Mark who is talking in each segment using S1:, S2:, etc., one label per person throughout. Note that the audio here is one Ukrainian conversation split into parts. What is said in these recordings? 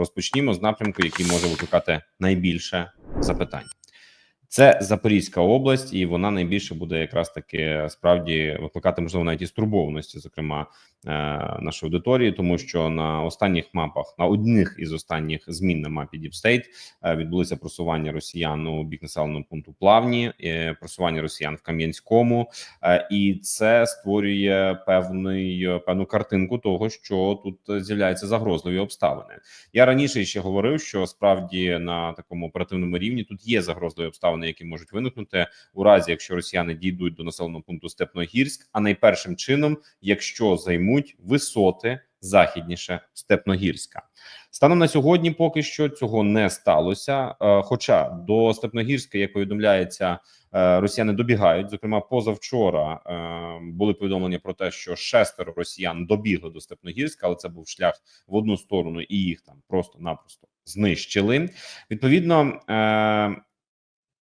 S1: розпочнімо з напрямку, який може викликати найбільше запитань. Це Запорізька область, і вона найбільше буде якраз таки справді викликати можливо навіть і стурбованості, зокрема е, нашої аудиторії, тому що на останніх мапах, на одних із останніх змін на мапі е, відбулися просування росіян у бік населеного пункту Плавні, е, просування росіян в Кам'янському, е, і це створює певний е, певну картинку того, що тут з'являються загрозливі обставини. Я раніше ще говорив, що справді на такому оперативному рівні тут є загрозливі обставини, які можуть виникнути у разі, якщо росіяни дійдуть до населеного пункту Степногірськ, а найпершим чином, якщо займуть висоти західніше Степногірська. Станом на сьогодні, поки що цього не сталося. Е, Хоча до Степногірська, як повідомляється, е, росіяни добігають. Зокрема, позавчора е, були повідомлення про те, що шестеро росіян добігли до Степногірська, але це був шлях в одну сторону, і їх там просто-напросто знищили. Відповідно.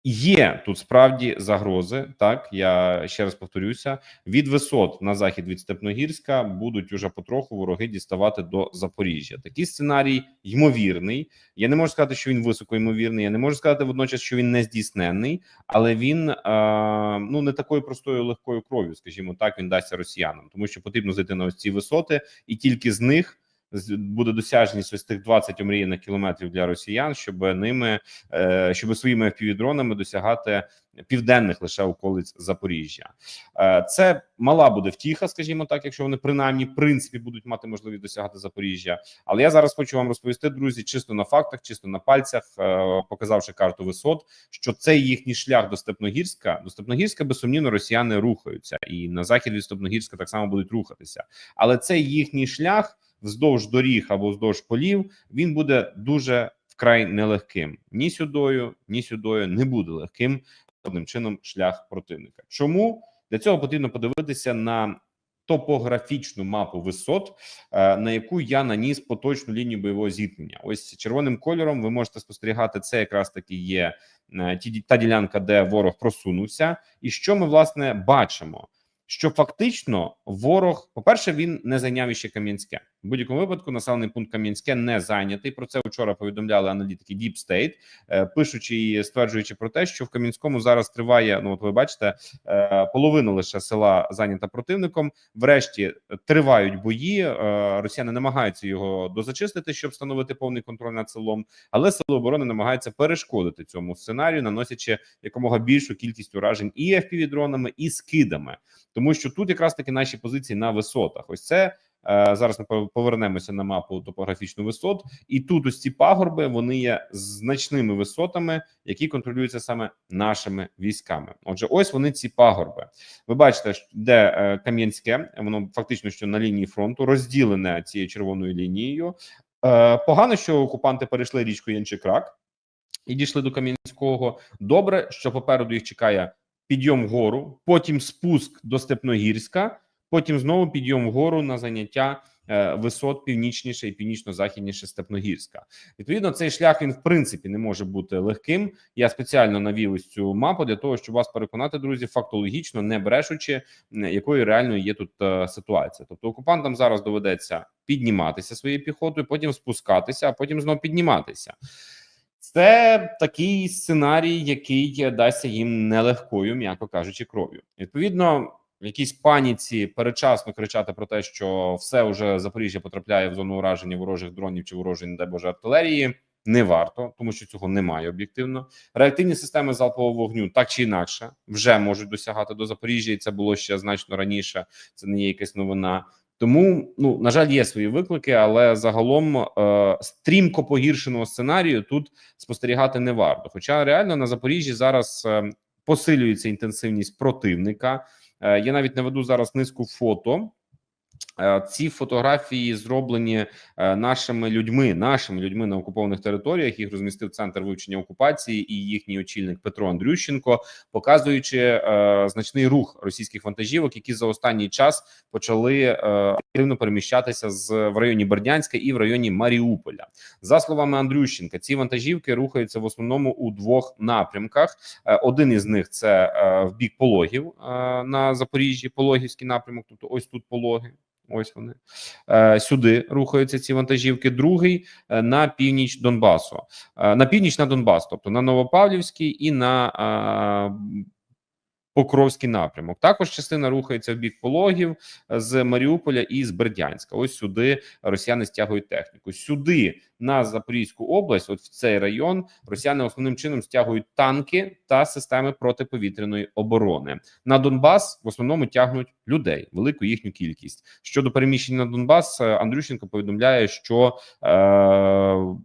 S1: Є тут справді загрози. Так я ще раз повторюся: від висот на захід від Степногірська будуть уже потроху вороги діставати до Запоріжжя. Такий сценарій ймовірний. Я не можу сказати, що він високоймовірний. Я не можу сказати водночас, що він не здійсненний, але він е, ну не такою простою легкою кров'ю, скажімо так, він дасться росіянам, тому що потрібно зайти на ось ці висоти, і тільки з них. Буде досяжність ось тих 20 омріяних кілометрів для росіян, щоб ними е, щоб своїми FPV-дронами досягати південних лише околиць Запоріжжя. Е, Це мала буде втіха, скажімо так, якщо вони принаймні в принципі будуть мати можливість досягати Запоріжжя. Але я зараз хочу вам розповісти, друзі, чисто на фактах, чисто на пальцях, е, показавши карту висот, що цей їхній шлях до Степногірська до Степногірська безсумнівно росіяни рухаються, і на захід від Степногірська так само будуть рухатися. Але цей їхній шлях вздовж доріг або вздовж полів він буде дуже вкрай нелегким. Ні сюдою, ні сюдою не буде легким одним чином шлях противника. Чому для цього потрібно подивитися на топографічну мапу висот, е, на яку я наніс поточну лінію бойового зіткнення. Ось червоним кольором ви можете спостерігати. Це якраз таки є е, та ділянка, де ворог просунувся, і що ми власне бачимо. Що фактично ворог, по-перше, він не зайняв іще Кам'янське. В будь-якому випадку населений пункт Кам'янське не зайнятий. Про це вчора повідомляли аналітики Deep State, е, пишучи і стверджуючи про те, що в Кам'янському зараз триває. Ну, от ви бачите, е, половина лише села зайнята противником. Врешті тривають бої. е, Росіяни намагаються його дозачистити, щоб встановити повний контроль над селом. Але сили оборони намагаються перешкодити цьому сценарію, наносячи якомога більшу кількість уражень і FPV-дронами, і скидами, тому що тут якраз таки наші позиції на висотах. Ось це. Е, Зараз ми пов- повернемося на мапу топографічну висот, і тут ось ці пагорби вони є значними висотами, які контролюються саме нашими військами. Отже, ось вони ці пагорби. Ви бачите, де е, Кам'янське, воно фактично що на лінії фронту розділене цією червоною лінією. Е, Погано, що окупанти перейшли річку Янчикрак і дійшли до Кам'янського. Добре, що попереду їх чекає підйом вгору, потім спуск до Степногірська, потім знову підйом вгору на заняття е, висот північніше і північно-західніше Степногірська. Відповідно, цей шлях він в принципі не може бути легким. Я спеціально навів ось цю мапу для того, щоб вас переконати, друзі, фактологічно, не брешучи, якою реально є тут е, ситуація. Тобто окупантам зараз доведеться підніматися своєю піхотою, потім спускатися, а потім знову підніматися. Це такий сценарій, який дасться їм нелегкою, м'яко кажучи, кров'ю. Відповідно, в якійсь паніці передчасно кричати про те, що все вже Запоріжжя потрапляє в зону ураження ворожих дронів чи ворожої, не дай Боже, артилерії. Не варто, тому що цього немає об'єктивно. Реактивні системи залпового вогню так чи інакше вже можуть досягати до Запоріжжя, і це було ще значно раніше. Це не є якась новина. Тому, ну на жаль, є свої виклики, але загалом е, стрімко погіршеного сценарію тут спостерігати не варто. Хоча реально на Запоріжжі зараз е, посилюється інтенсивність противника. Е, я навіть наведу зараз низку фото. Е, Ці фотографії зроблені е, нашими людьми, нашими людьми на окупованих територіях. Їх розмістив центр вивчення окупації і їхній очільник Петро Андрющенко, показуючи е, значний рух російських вантажівок, які за останній час почали активно переміщатися з в районі Бердянська і в районі Маріуполя. За словами Андрющенка, ці вантажівки рухаються в основному у двох напрямках. Один із них це в бік пологів на Запоріжжі, пологівський напрямок. Тобто, ось тут пологи. Ось вони е, сюди рухаються ці вантажівки. Другий е, на північ Донбасу, е, на північ на Донбас, тобто на Новопавлівський і на Покровський напрямок. Також частина рухається в бік пологів е, з Маріуполя і з Бердянська. Ось сюди росіяни стягують техніку. Сюди на Запорізьку область, от в цей район, росіяни основним чином стягують танки та системи протиповітряної оборони. На Донбас в основному тягнуть людей, велику їхню кількість. Щодо переміщення на Донбас, е, Андрющенко повідомляє, що е,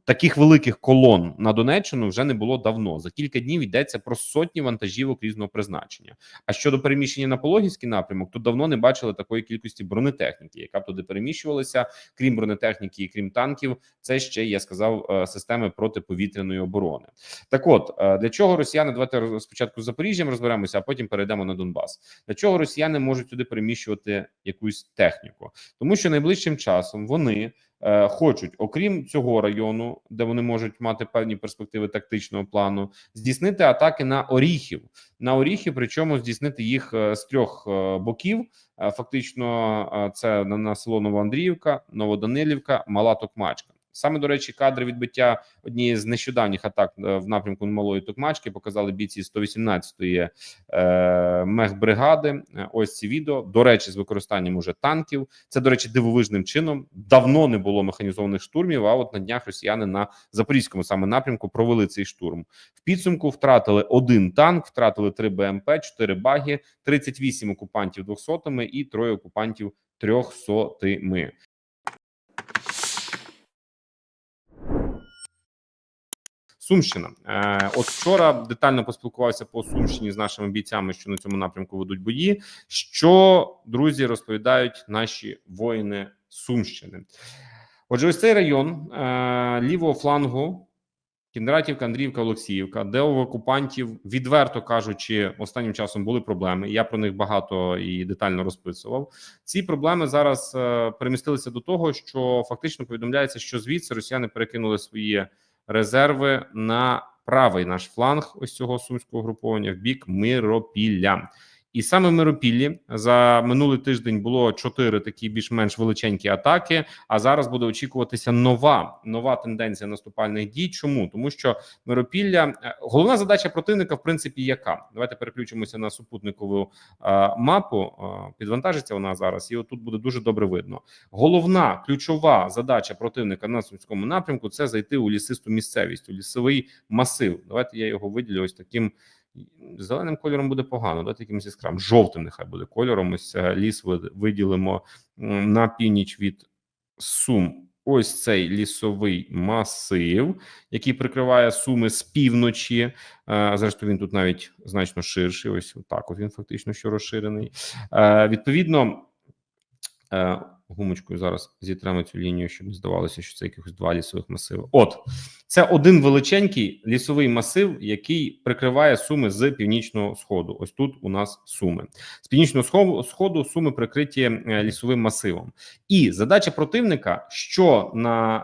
S1: таких великих колон на Донеччину вже не було давно. За кілька днів йдеться про сотні вантажівок різного призначення. А щодо переміщення на Пологівський напрямок, то давно не бачили такої кількості бронетехніки, яка б туди переміщувалася. Крім бронетехніки і крім танків, це ще я сказав е, системи протиповітряної оборони. Так, от е, для чого росіяни давайте спочатку з Запоріжжям розберемося, а потім перейдемо на Донбас. Для чого росіяни можуть туди переміщувати якусь техніку? Тому що найближчим часом вони хочуть, окрім цього району, де вони можуть мати певні перспективи тактичного плану, здійснити атаки на Оріхів. На Оріхів, причому здійснити їх е, з трьох е, боків. Е, Фактично, е, це на село Новоандріївка, Новоданилівка, Мала Токмачка. Саме до речі, кадри відбиття однієї з нещодавніх атак е, в напрямку Малої Токмачки показали бійці 118-ї е, мехбригади. Е, Ось ці відео. До речі, з використанням уже танків. Це до речі, дивовижним чином. Давно не було механізованих штурмів. А от на днях росіяни на запорізькому саме напрямку провели цей штурм. В підсумку втратили один танк, втратили три БМП, чотири баги, 38 окупантів 200-ми і троє окупантів 300-ми. Сумщина. Е, от вчора детально поспілкувався по Сумщині з нашими бійцями, що на цьому напрямку ведуть бої. Що друзі розповідають наші воїни Сумщини? Отже, ось цей район е, лівого флангу. Кіндратівка, Андріївка, Олексіївка, де у окупантів, відверто кажучи, останнім часом були проблеми. Я про них багато і детально розписував. Ці проблеми зараз е, перемістилися до того, що фактично повідомляється, що звідси росіяни перекинули свої резерви на правий наш фланг ось цього сумського груповання в бік Миропілля. І саме в Миропіллі за минулий тиждень було чотири такі більш-менш величенькі атаки. А зараз буде очікуватися нова нова тенденція наступальних дій. Чому тому, що Миропілля е, головна задача противника, в принципі, яка давайте переключимося на супутникову е, мапу. Е, підвантажиться вона зараз, і отут буде дуже добре видно. Головна ключова задача противника на сумському напрямку це зайти у лісисту місцевість, у лісовий масив. Давайте я його виділю ось таким. Зеленим кольором буде погано, дати якимось яскравим. Жовтим нехай буде кольором. Ось е, ліс виділимо на північ від Сум. Ось цей лісовий масив, який прикриває суми з півночі. Е, Зрештою, він тут навіть значно ширший. Ось так. Він фактично що розширений. Е, Відповідно, гумочкою зараз зітремо цю лінію, щоб не здавалося, що це якихось два лісових масиви. От це один величенький лісовий масив, який прикриває суми з північного сходу. Ось тут у нас суми з північного сходу сходу суми прикриті е, лісовим масивом. І задача противника, що на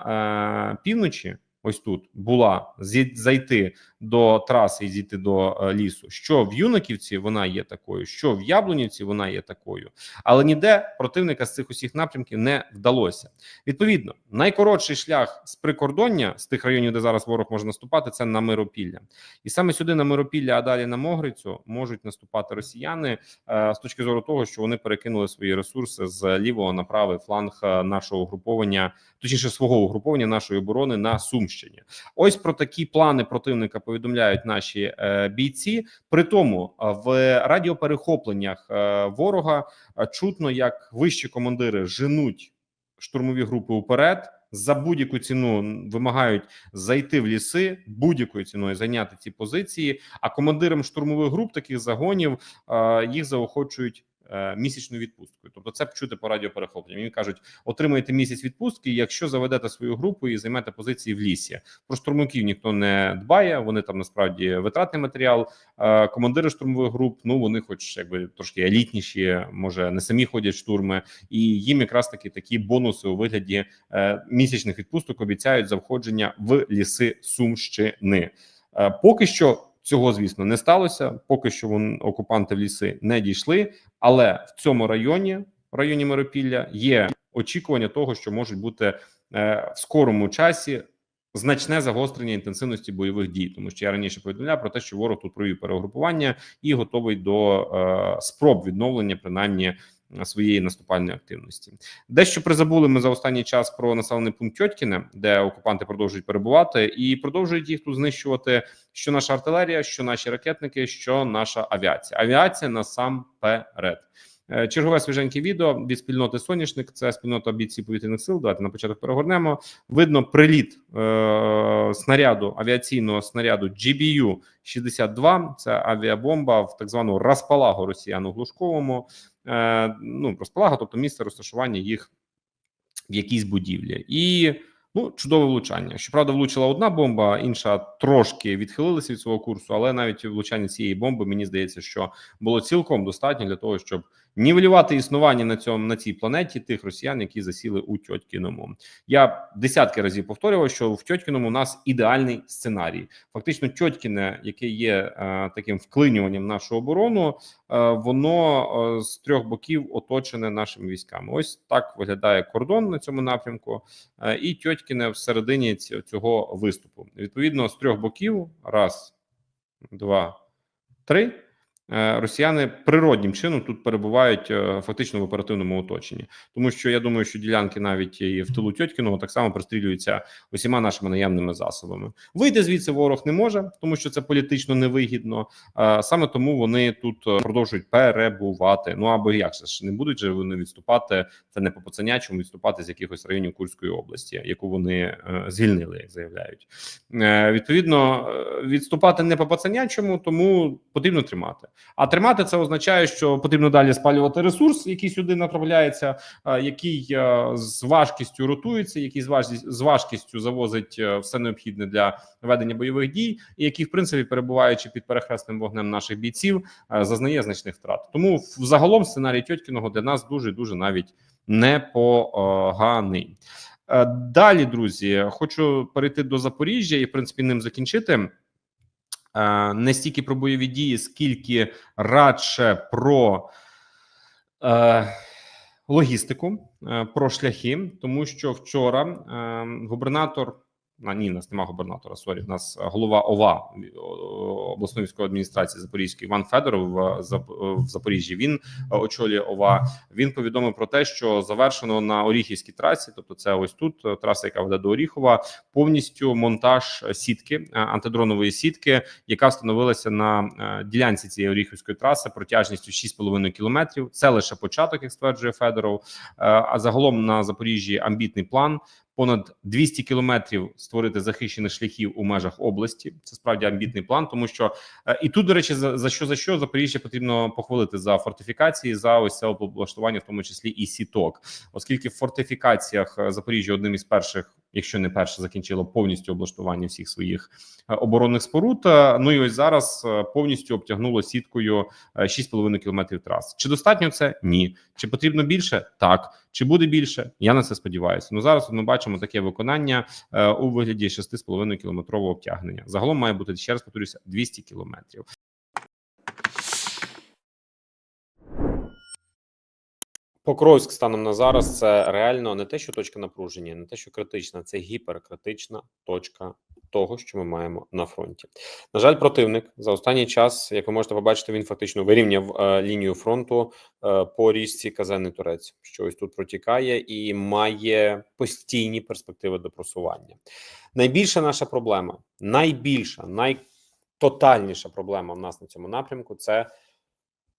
S1: е, півночі, ось тут була зайти до траси і зійти до е, лісу. Що в Юнаківці вона є такою, що в Яблунівці вона є такою, але ніде противника з цих усіх напрямків не вдалося. Відповідно, найкоротший шлях з прикордоння з тих районів, де зараз ворог може наступати, це на Миропілля, і саме сюди на Миропілля, а далі на Могрицю можуть наступати росіяни е, з точки зору того, що вони перекинули свої ресурси з лівого на правий фланг е, нашого угруповання, точніше свого угруповання нашої оборони на Сумщині. Ось про такі плани противника повідомляють наші е, бійці. При тому в радіоперехопленнях е, ворога чутно, як вищі командири женуть штурмові групи уперед. За будь-яку ціну вимагають зайти в ліси будь-якою ціною зайняти ці позиції. А командирам штурмових груп таких загонів їх заохочують е, місячною відпусткою. Тобто, це чути по радіоперехопленням. Їм кажуть, отримаєте місяць відпустки, якщо заведете свою групу і займете позиції в лісі. Про штурмовиків ніхто не дбає. Вони там насправді витратний матеріал. Е, Командири штурмових груп, ну вони, хоч якби трошки елітніші, може не самі ходять штурми, і їм якраз таки такі бонуси у вигляді е, місячних відпусток обіцяють за входження в ліси Сумщини. Поки що цього, звісно, не сталося. Поки що вон, окупанти в ліси не дійшли, але в цьому районі районі Миропілля. Є очікування того, що можуть бути е, в скорому часі значне загострення інтенсивності бойових дій, тому що я раніше повідомляв про те, що ворог тут провів перегрупування і готовий до е, спроб відновлення, принаймні своєї наступальної активності. Дещо призабули ми за останній час про населений пункт Тьоткіне, де окупанти продовжують перебувати і продовжують їх тут знищувати. Що наша артилерія, що наші ракетники, що наша авіація. Авіація насамперед. Е, Чергове свіженьке відео від спільноти Соняшник. Це спільнота бійців повітряних сил. Давайте на початок перегорнемо. Видно приліт е, снаряду авіаційного снаряду GBU 62 Це авіабомба в так звану розпалагу росіян у Глушковому. Е, ну розплага, тобто місце розташування їх в якійсь будівлі, і ну чудове влучання. Щоправда, влучила одна бомба, інша трошки відхилилася від свого курсу, але навіть влучання цієї бомби мені здається, що було цілком достатньо для того, щоб нівелювати існування на цьому на цій планеті тих росіян, які засіли у Тьоткіному. Я десятки разів повторював, що в Тьоткіному у нас ідеальний сценарій. Фактично, Тьоткіне, яке є е, таким вклинюванням нашу оборону, е, воно е, з трьох боків оточене нашими військами. Ось так виглядає кордон на цьому напрямку, е, і Тьоткіне всередині ці- цього виступу. Відповідно, з трьох боків раз, два, три. Е, Росіяни природнім чином тут перебувають е, фактично в оперативному оточенні, тому що я думаю, що ділянки навіть і в тилу Тьоткіного так само пристрілюються усіма нашими наявними засобами. Вийти звідси ворог не може, тому що це політично невигідно. Е, Саме тому вони тут продовжують перебувати. Ну або як же ж не будуть же вони відступати. Це не по пацанячому відступати з якихось районів Курської області, яку вони звільнили, як заявляють. Відповідно, відступати не по пацанячому, тому потрібно тримати. А тримати це означає, що потрібно далі спалювати ресурс, який сюди направляється, е, який е, з важкістю ротується, який з важкістю, завозить е, все необхідне для ведення бойових дій, і який, в принципі, перебуваючи під перехресним вогнем наших бійців, зазнає значних втрат. Тому загалом сценарій Тьоткіного для нас дуже дуже навіть непоганий. Далі, друзі, хочу перейти до Запоріжжя і в принципі ним закінчити. Е, Не стільки про бойові дії, скільки радше про е, логістику, е, про шляхи, тому що вчора е, губернатор. А, ні, нас нема губернатора. Сорі, у нас голова ОВА обласної військової адміністрації Запорізької Іван Федоров в, в Запоріжжі. Він е, очолює ОВА. Він повідомив про те, що завершено на Оріхівській трасі, тобто це ось тут е, траса, яка веде до Оріхова, повністю монтаж е, сітки е, антидронової сітки, яка встановилася на е, ділянці цієї Оріхівської траси протяжністю 6,5 кілометрів. Це лише початок, як стверджує Федоров. Е, А загалом на Запоріжжі амбітний план. Понад 200 кілометрів створити захищених шляхів у межах області. Це справді амбітний план, тому що е, і тут, до речі, за, за що за що Запоріжжя потрібно похвалити за фортифікації, за ось це облаштування, в тому числі і сіток, оскільки в фортифікаціях е, Запоріжжя одним із перших, якщо не перше, закінчило повністю облаштування всіх своїх е, оборонних споруд. Е, Ну і ось зараз е, повністю обтягнуло сіткою е, 6,5 кілометрів трас. Чи достатньо це? Ні. Чи потрібно більше? Так. Чи буде більше? Я на це сподіваюся. Ну зараз ми бачимо таке виконання у вигляді 6,5 кілометрового обтягнення. Загалом має бути ще раз повторюся 200 кілометрів. Покровськ станом на зараз це реально не те, що точка напруження, не те, що критична, це гіперкритична точка того, що ми маємо на фронті. На жаль, противник за останній час, як ви можете побачити, він фактично вирівняв е, лінію фронту е, по річці Казенний Турець, що ось тут протікає і має постійні перспективи до просування. Найбільша наша проблема, найбільша, найтотальніша проблема в нас на цьому напрямку це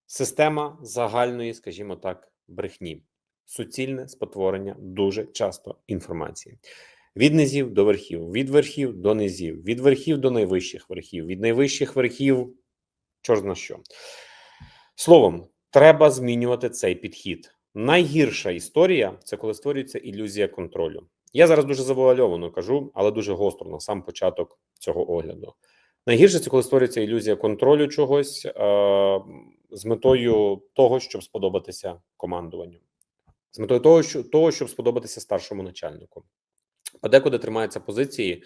S1: система загальної, скажімо так, брехні, суцільне спотворення дуже часто інформації. Від низів до верхів, від верхів до низів, від верхів до найвищих верхів, від найвищих верхів, чорт на що. Словом, треба змінювати цей підхід. Найгірша історія це коли створюється ілюзія контролю. Я зараз дуже завуальовано кажу, але дуже гостро на сам початок цього огляду. Найгірше це коли створюється ілюзія контролю чогось е- з метою того, щоб сподобатися командуванню, з метою того, що того, щоб сподобатися старшому начальнику. Подекуди тримаються позиції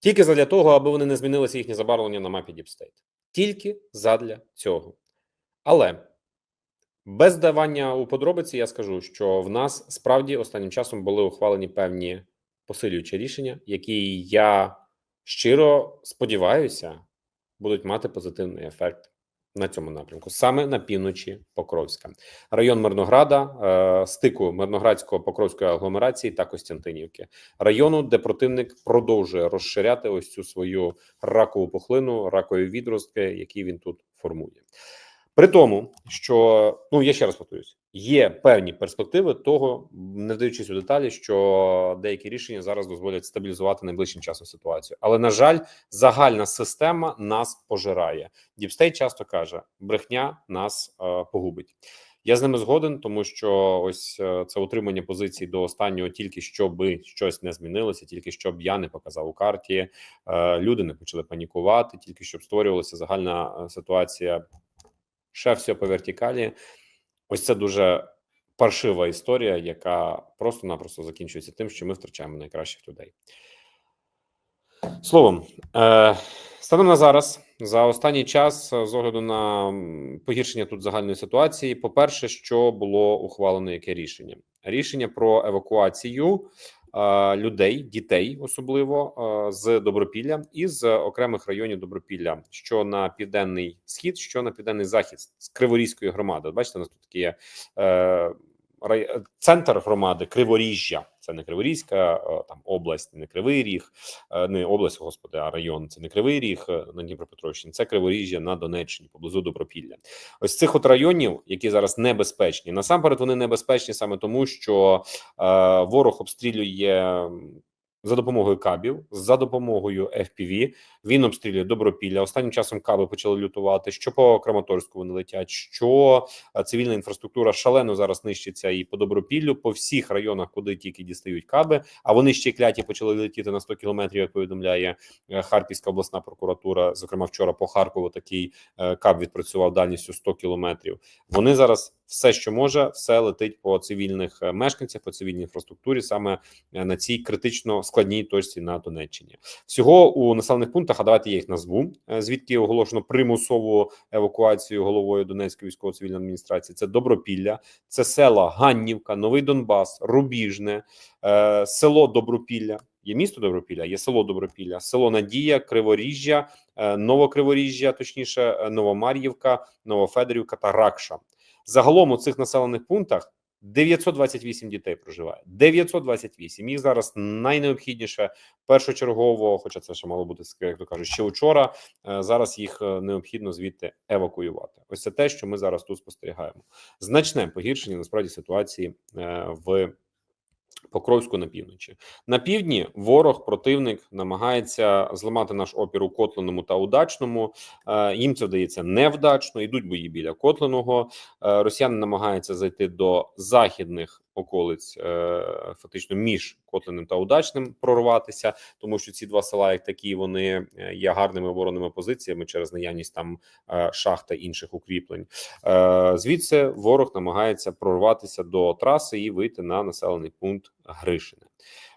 S1: тільки задля того, аби вони не змінилися їхнє забарвлення на мапі State. Тільки задля цього. Але
S2: Без давання у подробиці я скажу, що в нас справді останнім часом були ухвалені певні посилюючі рішення, які я щиро сподіваюся будуть мати позитивний ефект на цьому напрямку, саме на півночі Покровська, район Мирнограда, е, стику Мирноградського Покровської агломерації та Костянтинівки, району, де противник продовжує розширяти ось цю свою ракову пухлину, ракові відростки, які він тут формує. При тому, що ну я ще раз повторюсь, є певні перспективи того, не вдаючись у деталі, що деякі рішення зараз дозволять стабілізувати найближчим часом ситуацію. Але на жаль, загальна система нас пожирає. Діпстей часто каже: брехня нас е, погубить. Я з ними згоден, тому що ось е, це утримання позицій до останнього, тільки щоби щось не змінилося, тільки щоб я не показав у карті. Е, люди не почали панікувати, тільки щоб створювалася загальна е, ситуація. Ще все по вертикалі. Ось це дуже паршива історія, яка просто-напросто закінчується тим, що ми втрачаємо найкращих людей. Словом, е, станом на зараз, за останній час, з огляду на погіршення тут загальної ситуації, по-перше, що було ухвалено яке рішення? Рішення про евакуацію людей, дітей, особливо з Добропілля і з окремих районів Добропілля, що на південний схід, що на південний захід з Криворізької громади. Бачите, у нас тут є е, центр громади Криворіжжя. Це не Криворізька там область, не Кривий Ріг, не область, господи, а район. Це не Кривий Ріг е, на Дніпропетровщині, це Криворіжжя на Донеччині, поблизу Добропілля. Ось цих от районів, які зараз небезпечні. Насамперед вони небезпечні саме тому, що е, ворог обстрілює за допомогою кабів, за допомогою FPV. Він обстрілює Добропілля. Останнім часом каби почали лютувати. Що по Краматорську вони летять, що цивільна інфраструктура шалено зараз нищиться і по Добропіллю, по всіх районах, куди тільки дістають каби. А вони ще кляті почали летіти на 100 кілометрів, як повідомляє е, Харківська обласна прокуратура. Зокрема, вчора по Харкову такий е, каб відпрацював дальністю 100 кілометрів. Вони зараз все, що може, все летить по цивільних е, мешканцях, по цивільній інфраструктурі, саме е, на цій критично складній точці на Донеччині. Всього у населених пунктах, а давайте я їх назву, е, звідки оголошено примусову евакуацію головою Донецької військово-цивільної адміністрації. Це Добропілля, це села Ганнівка, Новий Донбас, Рубіжне, село Добропілля. Є місто Добропілля, є село Добропілля, село Надія, Криворіжжя, Новокриворіжжя, точніше, Новомар'ївка, Новофедорівка та Ракша. Загалом у цих населених пунктах 928 дітей проживає. 928. Їх зараз найнеобхідніше першочергово, хоча це ще мало бути як то кажуть, ще вчора. е, Зараз їх е, необхідно звідти евакуювати. Ось це те, що ми зараз тут спостерігаємо. Значне погіршення насправді ситуації е, в. Покровську на півночі на півдні ворог противник намагається зламати наш опір у Котленому та удачному. Е, їм це вдається невдачно. Йдуть бої біля Котленого. Е, росіяни намагаються зайти до західних околиць, е, фактично між Котленим та Удачним прорватися, тому що ці два села, як такі, вони е, є гарними оборонними позиціями через наявність там е, шахт та інших укріплень. Звідси ворог намагається прорватися до траси і вийти на населений пункт Гришине.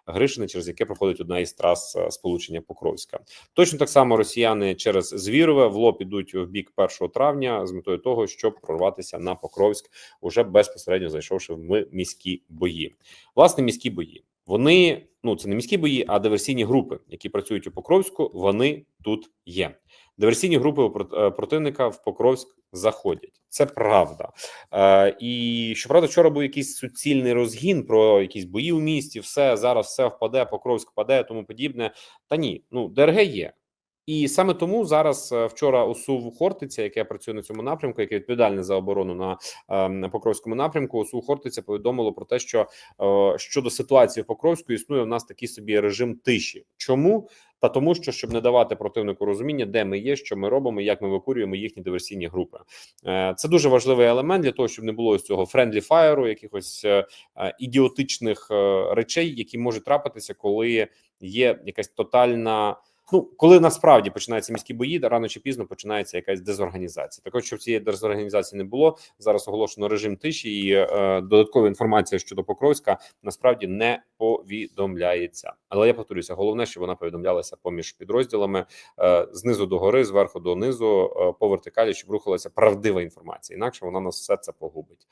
S2: Гришине, через яке проходить одна із трас е, сполучення Покровська. Точно так само росіяни через Звірове в лоб ідуть в бік 1 травня з метою того, щоб прорватися на Покровськ, уже безпосередньо зайшовши в міські бої. Власне, міські бої. Вони ну це не міські бої, а диверсійні групи, які працюють у Покровську. Вони тут є. Диверсійні групи у е, противника в Покровськ заходять. Це правда. Е, і щоправда, вчора був якийсь суцільний розгін про якісь бої у місті. Все зараз все впаде, Покровськ впаде, тому подібне. Та ні, ну ДРГ є. І саме тому зараз е, вчора ОСУВ Хортиця, яке працює на цьому напрямку, яке відповідальне за оборону на, е, на Покровському напрямку, ОСУВ Хортиця повідомило про те, що щодо ситуації в Покровську існує в нас такий собі режим тиші. Чому? Та тому, що щоб не давати противнику розуміння, де ми є, що ми робимо, як ми викурюємо їхні диверсійні групи. Е, Це дуже важливий елемент для того, щоб не було ось цього френдлі фаєру, якихось е, е, ідіотичних речей, які можуть трапитися, коли є якась тотальна Ну, коли насправді починаються міські бої, рано чи пізно починається якась дезорганізація. Також щоб цієї дезорганізації не було зараз. Оголошено режим тиші, і е, додаткова інформація щодо Покровська насправді не повідомляється. Але я повторюся, головне, щоб вона повідомлялася поміж підрозділами е, знизу до гори, зверху до низу, е, по вертикалі, щоб рухалася правдива інформація. Інакше вона нас все це погубить.